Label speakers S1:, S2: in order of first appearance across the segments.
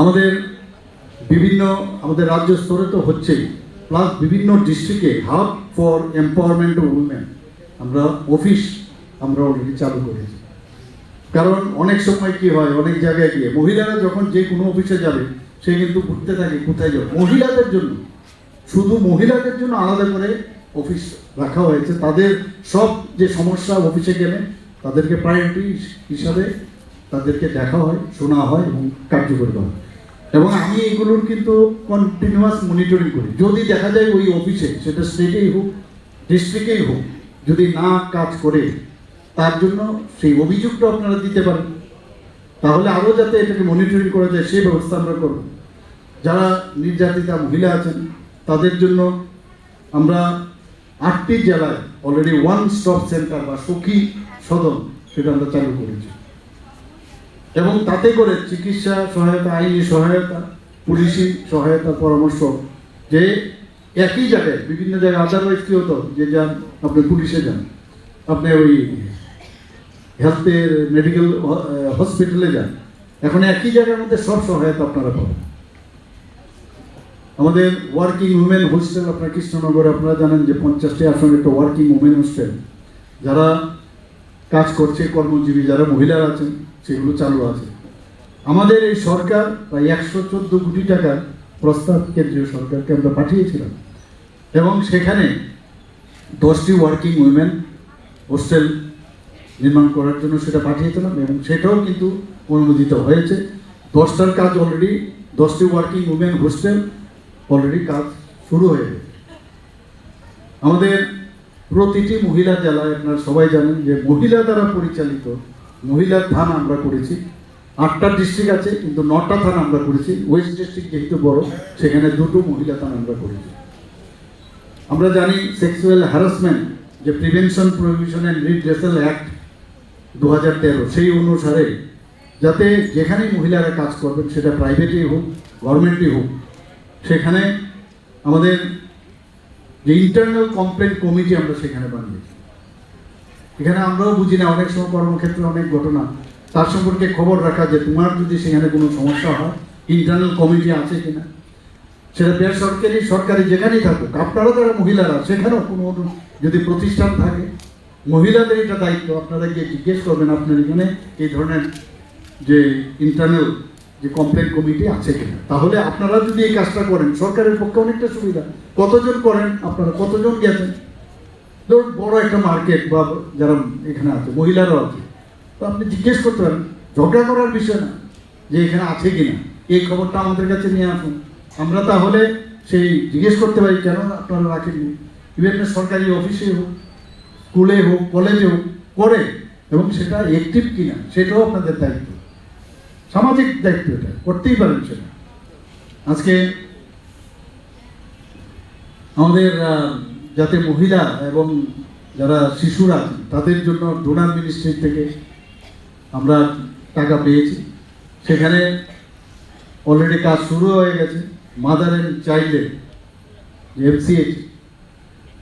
S1: আমাদের বিভিন্ন, আমাদের রাজ্য স্তরে তো হচ্ছেই। প্লাস বিভিন্ন ডিস্ট্রিক্টে hub for empowerment of women আমরা অফিস আমরা অলরেডি চালু করেছি। কারণ অনেক সময় কি হয়, অনেক জায়গায় গিয়ে মহিলারা যখন যে কোনো অফিসে যাবে, সে কিন্তু ঘুরতে থাকে কোথায় যাবে? মহিলাদের জন্য। শুধু মহিলাদের জন্য আলাদা করে অফিস রাখা হয়েছে। তাদের সব যে সমস্যা অফিসে গেলে, তাদেরকে প্রায়োরিটি হিসাবে তাদেরকে দেখা হয়, শোনা হয় এবং কার্যকরী করা হয়। এবং আমি এগুলোর কিন্তু কন্টিনিউয়াস মনিটরিং করি। যদি দেখা যায় ওই অফিসে সেটা স্টেটেই হোক ডিস্ট্রিক্টেই হোক, যদি না কাজ করে, তার জন্য সেই অভিযোগটা আপনারা দিতে পারেন। তাহলে আরও যাতে এটাকে মনিটরিং করা যায়, সেই ব্যবস্থা আমরা করব। যারা নির্যাতিতা মহিলা আছেন, তাদের জন্য আমরা আটটি জেলায় অলরেডি ওয়ান স্টপ সেন্টার বা সখী সদন, সেটা আমরা চালু করেছি। এবং তাতে করে চিকিৎসা সহায়তা, আইনি সহায়তা, পুলিশি সহায়তা, পরামর্শ, যে একই জায়গায়, বিভিন্ন জায়গায় আদারওয়াইজ কি হতো? যে যান, আপনি পুলিশে যান, আপনি ওই হেলথের মেডিকেল হসপিটালে যান, এখন একই জায়গার মধ্যে সব সহায়তা আপনারা পাবেন। আমাদের ওয়ার্কিং উমেন হোস্টেল আপনার কৃষ্ণনগরে, আপনারা জানেন যে পঞ্চাশটি আসনে একটা ওয়ার্কিং উমেন হোস্টেল যারা কাজ করছে কর্মজীবী যারা মহিলারা আছেন, সেগুলো চালু আছে। আমাদের এই সরকার প্রায় একশো চোদ্দ কোটি টাকার প্রস্তাব কেন্দ্রীয় সরকারকে আমরা পাঠিয়েছিলাম। এবং সেখানে দশটি ওয়ার্কিং উইমেন হোস্টেল নির্মাণ করার জন্য সেটা পাঠিয়েছিলাম এবং সেটাও কিন্তু অনুমোদিত হয়েছে। দশটার কাজ অলরেডি দশটি ওয়ার্কিং উমেন হোস্টেল অলরেডি কাজ শুরু হয়ে গেছে। আমাদের প্রতিটি মহিলা জেলায় আপনারা সবাই জানেন যে মহিলা দ্বারা পরিচালিত মহিলার থানা আমরা করেছি। আটটা ডিস্ট্রিক্ট আছে, কিন্তু নটা থানা আমরা করেছি। ওয়েস্ট ডিস্ট্রিক্ট যেহেতু বড়, সেখানে দুটো মহিলা থানা আমরা করেছি। আমরা জানি সেক্সুয়াল হ্যারাসমেন্ট যে prevention prohibition and redressal act দু হাজার তেরো, সেই অনুসারে যাতে যেখানেই মহিলারা কাজ করবেন, সেটা প্রাইভেটেই হোক গভর্নমেন্টই হোক, সেখানে আমাদের যে ইন্টারনাল কমপ্লেন কমিটি আমরা সেখানে বানিয়েছি। এখানে আমরাও বুঝি না, অনেক সময় কর্মক্ষেত্রে অনেক ঘটনা। তার সম্পর্কে খবর রাখা যে তোমার যদি সেখানে কোনো সমস্যা হয় ইন্টারনাল কমিটি আছে কিনা, সেটা বেসরকারি, সরকারি যেখানেই থাকুক, আপনারা যারা মহিলারা, সেখানেও কোনো যদি প্রতিষ্ঠান থাকে, মহিলাদের এটা দায়িত্ব। আপনারা গিয়ে জিজ্ঞেস করবেন, আপনার এখানে এই ধরনের যে ইন্টারনাল যে কমপ্লেন কমিটি আছে কিনা। তাহলে আপনারা যদি এই কাজটা করেন, সরকারের পক্ষে অনেকটা সুবিধা। কতজন করেন? আপনারা কতজন গেছেন? ধরুন, বড় একটা মার্কেট বা যারা এখানে আছে, মহিলারাও আছে। তো আপনি জিজ্ঞেস করতে পারেন, ঝগড়া করার বিষয় না, যে এখানে আছে কিনা। এই খবরটা আমাদের কাছে নিয়ে আসুন। আমরা তাহলে সেই জিজ্ঞেস করতে পারি, কেন আপনারা রাখেননি? বিভিন্ন সরকারি অফিসে হোক স্কুলে হোক কলেজে হোক, করে, এবং সেটা অ্যাক্টিভ কিনা, সেটাও আপনাদের দায়িত্ব। সামাজিক দায়িত্ব এটা, করতেই পারেন সেটা। আজকে আমাদের যাতে মহিলা এবং যারা শিশুরা তাদের জন্য ডোনার মিনিস্ট্রি থেকে আমরা টাকা পেয়েছি। সেখানে অলরেডি কাজ শুরু হয়ে গেছে। মাদার অ্যান্ড চাইল্ডের যে এমসিএইচ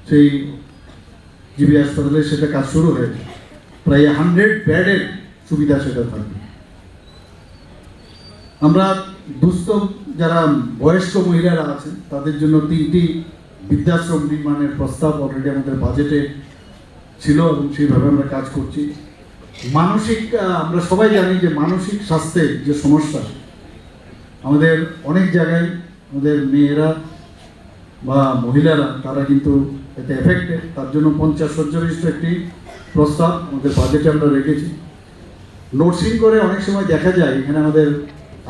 S1: সেই জিবি হাসপাতালে সেটা কাজ শুরু হয়েছে। প্রায় হান্ড্রেড ব্যাডের সুবিধা সেটা থাকবে। আমরা দুস্থ যারা বয়স্ক মহিলারা আছেন, তাদের জন্য তিনটি বৃদ্ধাশ্রম নির্মাণের প্রস্তাব অলরেডি আমাদের বাজেটে ছিল এবং সেইভাবে আমরা কাজ করছি। মানসিক আমরা সবাই জানি যে মানসিক স্বাস্থ্যের যে সমস্যা, আমাদের অনেক জায়গায় আমাদের মেয়েরা বা মহিলারা, তারা কিন্তু এতে এফেক্টেড তার জন্য পঞ্চাশ সজ্জবিষ্ট একটি প্রস্তাব আমাদের বাজেটে আমরা রেখেছি। নোটসিং করে অনেক সময় দেখা যায়, এখানে আমাদের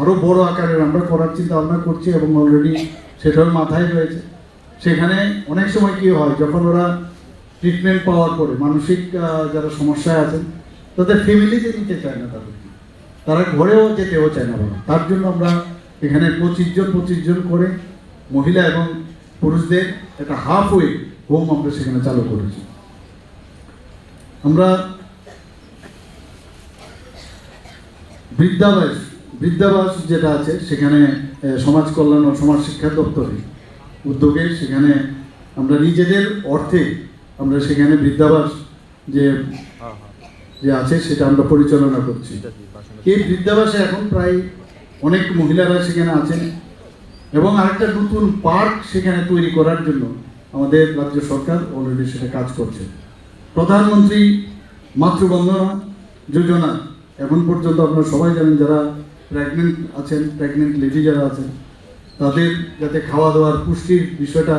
S1: আরও বড় আকারের আমরা করার চিন্তা ভাবনা করছি এবং অলরেডি সেটার মাথায় রয়েছে। সেখানে অনেক সময় কী হয়, যখন ওরা ট্রিটমেন্ট পাওয়ার পরে মানসিক যারা সমস্যায় আছেন, তাদের ফ্যামিলিতে নিতে চায় না তাদেরকে তারা ঘরেও যেতেও চায় না বাবা তার জন্য আমরা এখানে পঁচিশ জন পঁচিশ জন করে মহিলা এবং পুরুষদের একটা হাফ ওয়ে হোম আমরা সেখানে চালু করেছি। আমরা বৃদ্ধাবাস বৃদ্ধাবাস যেটা আছে, সেখানে সমাজ কল্যাণ ও সমাজ শিক্ষা দপ্তরে উদ্যোগে সেখানে আমরা নিজেদের অর্থে আমরা সেখানে বৃদ্ধাবাস যে যে আছে, সেটা আমরা পরিচালনা করছি। এই বৃদ্ধাবাসে এখন প্রায় অনেক মহিলারা সেখানে আছেন এবং আরেকটা নতুন পার্ক সেখানে তৈরি করার জন্য আমাদের রাজ্য সরকার অলরেডি সেটা কাজ করছে। প্রধানমন্ত্রী মাতৃবন্দনা যোজনা, এখন পর্যন্ত আপনারা সবাই জানেন যারা প্রেগনেন্ট আছেন প্রেগনেন্ট লেডি যারা আছেন, তাদের যাতে খাওয়া দাওয়ার পুষ্টির বিষয়টা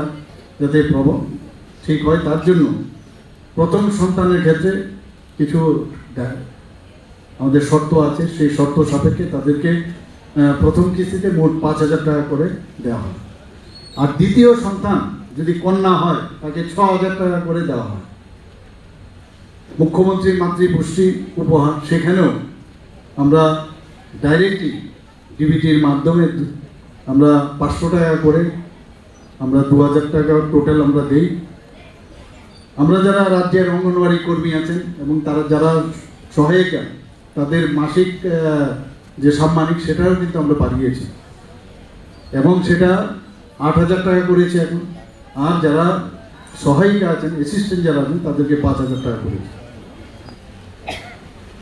S1: যাতে ঠিক হয়, তার জন্য প্রথম সন্তানের ক্ষেত্রে কিছু আমাদের শর্ত আছে, সেই শর্ত সাপেক্ষে তাদেরকে প্রথম কিস্তিতে মোট পাঁচ হাজার টাকা করে দেওয়া হয়। আর দ্বিতীয় সন্তান যদি কন্যা হয়, তাকে ছ হাজার টাকা করে দেওয়া হয়। মুখ্যমন্ত্রী মাতৃপুষ্টি উপহার, সেখানেও আমরা ডাইরেক্টলি ডিবিটির মাধ্যমে আমরা পাঁচশো টাকা করে আমরা দু হাজার টাকা টোটাল আমরা দেই। আমরা যারা রাজ্যের অঙ্গনওয়াড়ি কর্মী আছেন এবং তারা যারা সহায়িকা, তাদের মাসিক যে সাম্মানিক সেটাও কিন্তু আমরা বাড়িয়েছি। এবং সেটা আট হাজার টাকা করেছি এখন। আর যারা সহায়িকা আছেন অ্যাসিস্ট্যান্ট যারা আছেন, তাদেরকে পাঁচ হাজার টাকা করেছি।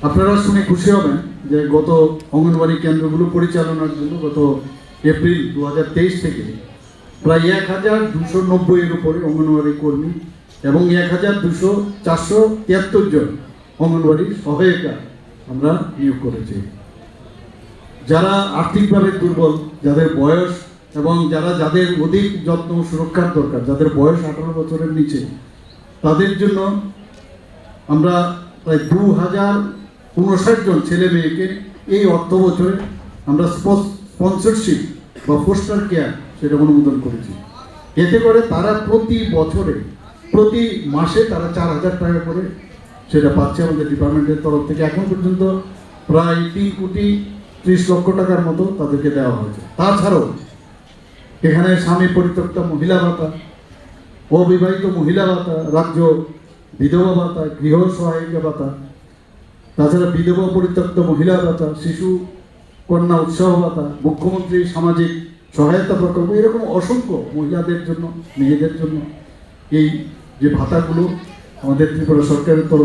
S1: আপনারা শুনে খুশি হবেন যে গত অঙ্গনবাড়ি কেন্দ্রগুলো পরিচালনার জন্য গত এপ্রিল দু হাজার তেইশ থেকে প্রায় এক হাজার দুশো নব্বইয়ের উপরে অঙ্গনওয়াড়ি কর্মী এবং এক হাজার দুশো চারশো তিয়াত্তর জন অঙ্গনওয়াড়ি সহায়িকা আমরা নিয়োগ করেছি। যারা আর্থিকভাবে দুর্বল, যাদের বয়স এবং যারা যাদের অধিক যত্ন সুরক্ষার দরকার, যাদের বয়স আঠারো বছরের নিচে, তাদের জন্য আমরা প্রায় দু হাজার উনষাট জন ছেলে মেয়েকে এই অর্থ বছরে আমরা স্পন্সরশিপ বা পোস্টার কেয়ার সেটা অনুমোদন করেছি। এতে করে তারা প্রতি বছরে, প্রতি মাসে তারা চার হাজার টাকা করে সেটা পাচ্ছে আমাদের ডিপার্টমেন্টের তরফ থেকে। এখন পর্যন্ত প্রায় তিন কোটি ত্রিশ লক্ষ টাকার মতো তাদেরকে দেওয়া হয়েছে। তাছাড়াও এখানে স্বামী পরিত্যক্তা মহিলা ভাতা, অবিবাহিত মহিলা ভাতা, রাজ্য বিধবা ভাতা, গৃহ সহায়িকা ভাতা তাছাড়া বিধবা পরিত্যক্ত মহিলা ভাতা, শিশু কন্যা উৎসাহ ভাতা, মুখ্যমন্ত্রী সামাজিক সহায়তা প্রকল্প, এরকম অসংখ্য মহিলাদের জন্য মেয়েদের জন্য এই যে ভাতাগুলো আমাদের ত্রিপুরা সরকারের তরফ